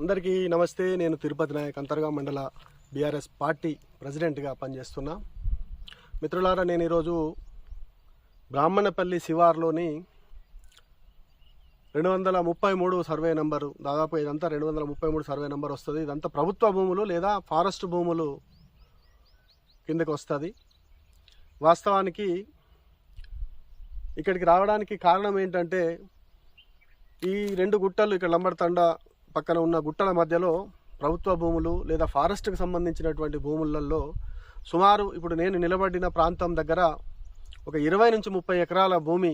అందరికీ నమస్తే. నేను తిరుపతి నాయక్ అంతర్గా మండల బీఆర్ఎస్ పార్టీ ప్రెసిడెంట్గా పనిచేస్తున్నా. మిత్రులారా నేను ఈరోజు బ్రాహ్మణపల్లి శివార్లోని రెండు వందల ముప్పై మూడు సర్వే నెంబరు దాదాపు ఇదంతా రెండు వందల ముప్పై మూడు సర్వే నంబర్ వస్తుంది. ఇదంతా ప్రభుత్వ భూములు లేదా ఫారెస్ట్ భూములు కిందకి వస్తుంది. వాస్తవానికి ఇక్కడికి రావడానికి కారణం ఏంటంటే ఈ రెండు గుట్టలు ఇక్కడ లంబడతండ పక్కన ఉన్న గుట్టల మధ్యలో ప్రభుత్వ భూములు లేదా ఫారెస్ట్కి సంబంధించినటువంటి భూములలో సుమారు ఇప్పుడు నేను నిలబడిన ప్రాంతం దగ్గర ఒక ఇరవై నుంచి ముప్పై ఎకరాల భూమి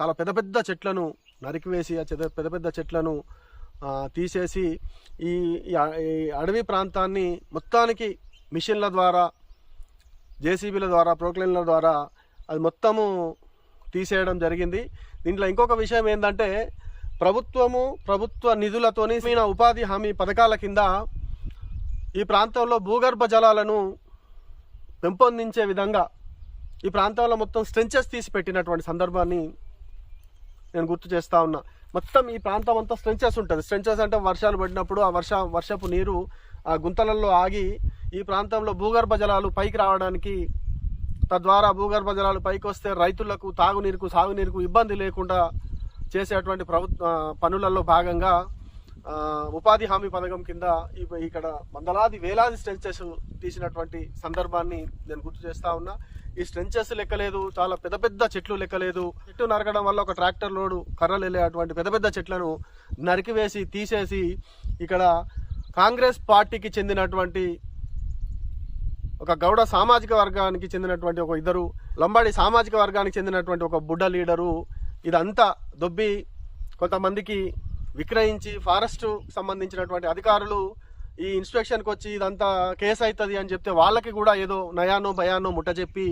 చాలా పెద్ద పెద్ద చెట్లను నరికివేసి ఆ చెద- పెద్ద పెద్ద చెట్లను తీసేసి ఈ ఈ అడవి ప్రాంతాన్ని మొత్తానికి మిషన్ల ద్వారా జేసీబీల ద్వారా ప్రోక్లైన్ల ద్వారా అది మొత్తము తీసేయడం జరిగింది. దీంట్లో ఇంకొక విషయం ఏంటంటే ప్రభుత్వము ప్రభుత్వ నిధులతోని మీన ఉపాధి హామీ పథకాల కింద ఈ ప్రాంతంలో భూగర్భ జలాలను పెంపొందించే విధంగా ఈ ప్రాంతంలో మొత్తం స్ట్రెంచెస్ తీసి పెట్టినటువంటి సందర్భాన్ని నేను గుర్తు చేస్తా ఉన్నా. మొత్తం ఈ ప్రాంతం అంతా స్ట్రెంచెస్ ఉంటుంది. స్ట్రెంచెస్ అంటే వర్షాలు పడినప్పుడు ఆ వర్ష వర్షపు నీరు ఆ గుంతలలో ఆగి ఈ ప్రాంతంలో భూగర్భ జలాలు పైకి రావడానికి తద్వారా భూగర్భ జలాలు పైకి వస్తే రైతులకు తాగునీరుకు సాగునీరుకు ఇబ్బంది లేకుండా చేసేటువంటి ప్రభుత్వ పనులలో భాగంగా ఉపాధి హామీ పథకం కింద ఇక్కడ వందలాది వేలాది స్ట్రెంచెస్ తీసినటువంటి సందర్భాన్ని నేను గుర్తు చేస్తా ఉన్నా. ఈ స్ట్రెంచెస్ లెక్కలేదు చాలా పెద్ద పెద్ద చెట్లు లెక్కలేదు. చెట్టు నరకడం వల్ల ఒక ట్రాక్టర్ లోడు కర్రలు వెళ్ళేటువంటి పెద్ద పెద్ద చెట్లను నరికివేసి తీసేసి ఇక్కడ కాంగ్రెస్ పార్టీకి చెందినటువంటి ఒక గౌడ సామాజిక వర్గానికి చెందినటువంటి ఒక ఇద్దరు లంబాడి సామాజిక వర్గానికి చెందినటువంటి ఒక బుడ్డ లీడరు. ఇదంతా దొబ్బి కొంతమందికి విక్రయించి ఫారెస్ట్ సంబంధించినటువంటి అధికారులు ఈ ఇన్స్పెక్షన్కి వచ్చి ఇదంతా కేసు అవుతుంది అని చెప్తే వాళ్ళకి కూడా ఏదో నయానో భయానో ముట్ట చెప్పి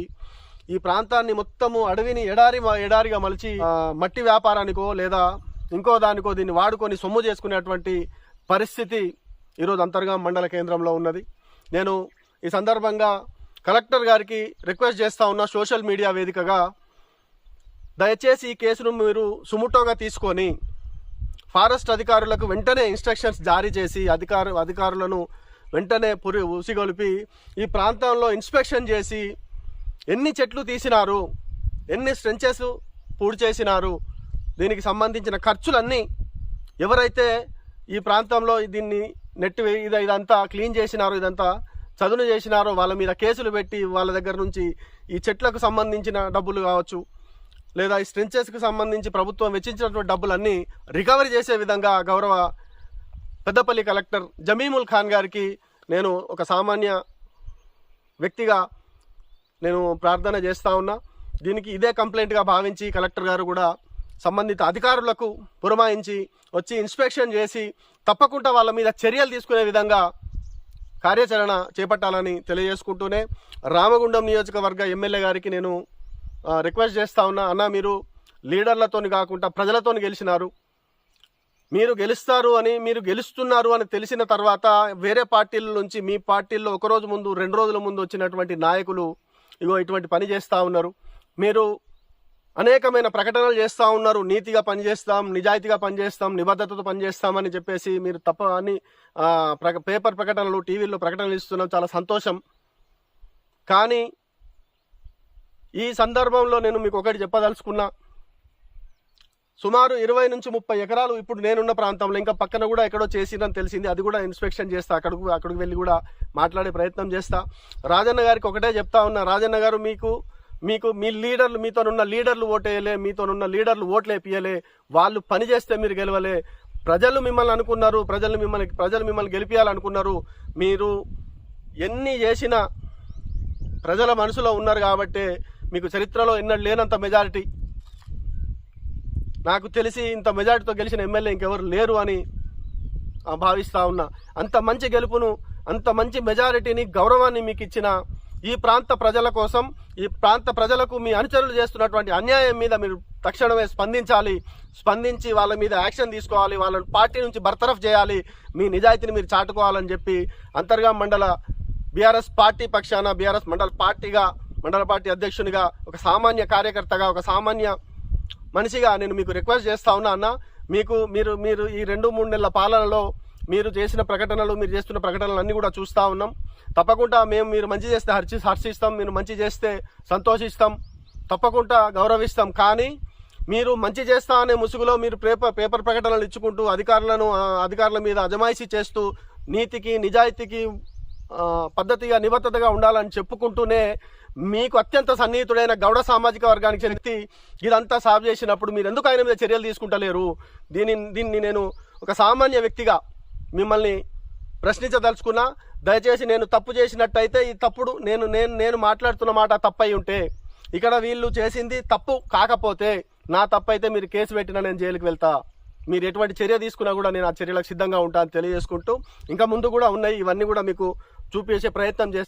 ఈ ప్రాంతాన్ని మొత్తము అడవిని ఎడారి ఎడారిగా మలిచి మట్టి వ్యాపారానికో లేదా ఇంకో దానికో దీన్ని వాడుకొని సొమ్ము చేసుకునేటువంటి పరిస్థితి ఈరోజు అంతర్గా మండల కేంద్రంలో ఉన్నది. నేను ఈ సందర్భంగా కలెక్టర్ గారికి రిక్వెస్ట్ చేస్తా ఉన్న సోషల్ మీడియా వేదికగా. దయచేసి ఈ కేసును మీరు సుముటోగా తీసుకొని ఫారెస్ట్ అధికారులకు వెంటనే ఇన్స్ట్రక్షన్స్ జారీ చేసి అధికారు అధికారులను వెంటనే పురి ఉసిగొలిపి ఈ ప్రాంతంలో ఇన్స్పెక్షన్ చేసి ఎన్ని చెట్లు తీసినారు ఎన్ని స్ట్రెంచెస్ పూడి చేసినారు దీనికి సంబంధించిన ఖర్చులన్నీ ఎవరైతే ఈ ప్రాంతంలో దీన్ని నెట్టి ఇది ఇదంతా క్లీన్ చేసినారో ఇదంతా చదును చేసినారో వాళ్ళ మీద కేసులు పెట్టి వాళ్ళ దగ్గర నుంచి ఈ చెట్లకు సంబంధించిన డబ్బులు కావచ్చు లేదా ఈ స్ట్రెంచెస్కి సంబంధించి ప్రభుత్వం వెచ్చించినటువంటి డబ్బులన్నీ రికవరీ చేసే విధంగా గౌరవ పెద్దపల్లి కలెక్టర్ జమీముల్ ఖాన్ గారికి నేను ఒక సామాన్య వ్యక్తిగా నేను ప్రార్థన చేస్తూ ఉన్నా. దీనికి ఇదే కంప్లైంట్గా భావించి కలెక్టర్ గారు కూడా సంబంధిత అధికారులకు పురమాయించి వచ్చి ఇన్స్పెక్షన్ చేసి తప్పకుండా వాళ్ళ మీద చర్యలు తీసుకునే విధంగా కార్యాచరణ చేపట్టాలని తెలియజేసుకుంటూనే రామగుండం నియోజకవర్గ ఎమ్మెల్యే గారికి నేను రిక్వెస్ట్ చేస్తా ఉన్నా అన్న మీరు లీడర్లతో కాకుండా ప్రజలతో గెలిచినారు. మీరు గెలుస్తారు అని మీరు గెలుస్తున్నారు అని తెలిసిన తర్వాత వేరే పార్టీల నుంచి మీ పార్టీల్లో ఒక రోజు ముందు రెండు రోజుల ముందు వచ్చినటువంటి నాయకులు ఇగో ఇటువంటి పని చేస్తూ ఉన్నారు. మీరు అనేకమైన ప్రకటనలు చేస్తూ ఉన్నారు. నీతిగా పనిచేస్తాం నిజాయితీగా పనిచేస్తాం నిబద్ధతతో పనిచేస్తామని చెప్పేసి మీరు తప్ప అని పేపర్ ప్రకటనలు టీవీల్లో ప్రకటనలు ఇస్తున్నాం. చాలా సంతోషం. కానీ ఈ సందర్భంలో నేను మీకు ఒకటి చెప్పదలుచుకున్నా. సుమారు ఇరవై నుంచి ముప్పై ఎకరాలు ఇప్పుడు నేనున్న ప్రాంతంలో ఇంకా పక్కన కూడా ఎక్కడో చేసిందని తెలిసింది. అది కూడా ఇన్స్పెక్షన్ చేస్తా అక్కడికి అక్కడికి వెళ్ళి కూడా మాట్లాడే ప్రయత్నం చేస్తా. రాజన్న గారికి ఒకటే చెప్తా ఉన్నా రాజన్న గారు మీకు మీకు మీ లీడర్లు మీతోనున్న లీడర్లు ఓటేయలే మీతోనున్న లీడర్లు ఓట్లు వేపియలే వాళ్ళు పని చేస్తే మీరు గెలవలే. ప్రజలు మిమ్మల్ని అనుకున్నారు ప్రజలు మిమ్మల్ని ప్రజలు మిమ్మల్ని గెలిపించాలనుకున్నారు మీరు ఎన్ని చేసినా ప్రజల మనసులో ఉన్నారు కాబట్టి మీకు చరిత్రలో ఎన్నడూ లేనంత మెజారిటీ. నాకు తెలిసి ఇంత మెజారిటీతో గెలిచిన ఎమ్మెల్యే ఇంకెవరు లేరు అని ఆ, ఉన్నా. అంత మంచి గెలుపును అంత మంచి మెజారిటీని గౌరవాన్ని మీకు ఇచ్చిన ఈ ప్రాంత ప్రజల కోసం ఈ ప్రాంత ప్రజలకు మీ అనుచరులు చేస్తున్నటువంటి అన్యాయం మీద మీరు తక్షణమే స్పందించాలి. స్పందించి వాళ్ళ మీద యాక్షన్ తీసుకోవాలి. వాళ్ళ పార్టీ నుంచి బర్తరఫ్ చేయాలి. మీ నిజాయితీని మీరు చాటుకోవాలని చెప్పి అంతర్గా మండల బీఆర్ఎస్ పార్టీ పక్షాన బీఆర్ఎస్ మండల పార్టీగా మండల పార్టీ అధ్యక్షునిగా ఒక సామాన్య కార్యకర్తగా ఒక సామాన్య మనిషిగా నేను మీకు రిక్వెస్ట్ చేస్తా ఉన్నా అన్న మీకు మీరు మీరు ఈ రెండు మూడు నెలల పాలనలో మీరు చేసిన ప్రకటనలు మీరు చేస్తున్న ప్రకటనలు అన్నీ కూడా చూస్తూ ఉన్నాం. తప్పకుండా మేము మీరు మంచి చేస్తే హర్షి హర్షిస్తాం మీరు మంచి చేస్తే సంతోషిస్తాం. తప్పకుండా గౌరవిస్తాం. కానీ మీరు మంచి చేస్తా అనే ముసుగులో మీరు పేపర్ పేపర్ ప్రకటనలు ఇచ్చుకుంటూ అధికారులను అధికారుల మీద అజమాయిషీ చేస్తూ నీతికి నిజాయితీకి పద్ధతిగా నిబద్ధతగా ఉండాలని చెప్పుకుంటూనే మీకు అత్యంత సన్నిహితుడైన గౌడ సామాజిక వర్గానికి చెంది ఇదంతా సాగు చేసినప్పుడు మీరు ఎందుకు ఆయన మీద చర్యలు తీసుకుంటలేరు? దీని దీన్ని నేను ఒక సామాన్య వ్యక్తిగా మిమ్మల్ని ప్రశ్నించదలుచుకున్నా దయచేసి నేను తప్పు చేసినట్టయితే ఈ తప్పుడు నేను నేను నేను మాట్లాడుతున్న మాట తప్పై ఉంటే ఇక్కడ వీళ్ళు చేసింది తప్పు కాకపోతే నా తప్పు అయితే మీరు కేసు పెట్టినా నేను జైలుకి వెళ్తా. మీరు ఎటువంటి చర్య తీసుకున్నా కూడా నేను ఆ చర్యలకు సిద్ధంగా ఉంటాను తెలియజేసుకుంటూ ఇంకా ముందు కూడా ఉన్నాయి ఇవన్నీ కూడా మీకు చూపించే ప్రయత్నం చేస్తాను